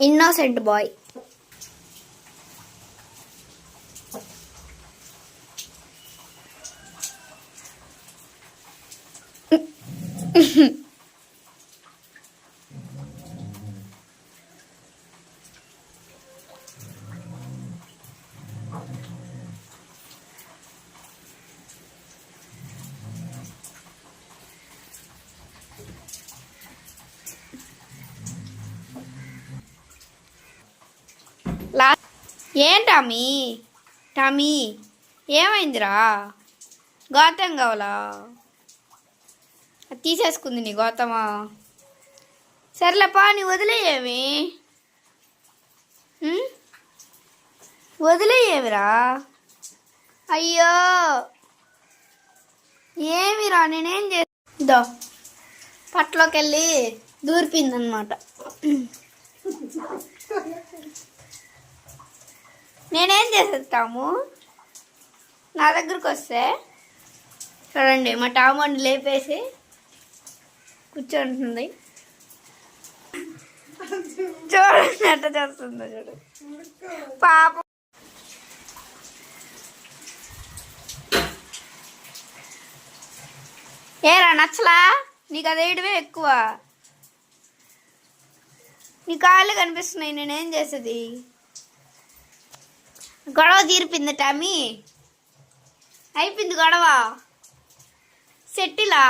Innocent boy Mm-hmm. ఏం Tommy? Tommy ఏమైందిరా? గౌతమ్ కావాలా? అది తీసేసుకుంది నీ గౌతమా? సర్లేపా నీ వదిలేయేమి? వదిలేయేమిరా? అయ్యో! ఏమిరా నేనేం చేద్దా పట్లోకి వెళ్ళి దూరిపోయిందనమాట నేనేం చేసేస్తాము? నా దగ్గరకు వస్తే చూడండి మా టామని లేపేసి కూర్చోంటుంది. చూడండి ఎట్ట చేస్తుందో చూడు. పాప. ఏరా నచ్చలా? నీకు అదేయడమే ఎక్కువ. నీ కాళ్ళు కనిపిస్తున్నాయి నేనేం చేసేది? గొడవ తీరిపింది టామీ అయిపోయింది గొడవ సెట్టిలా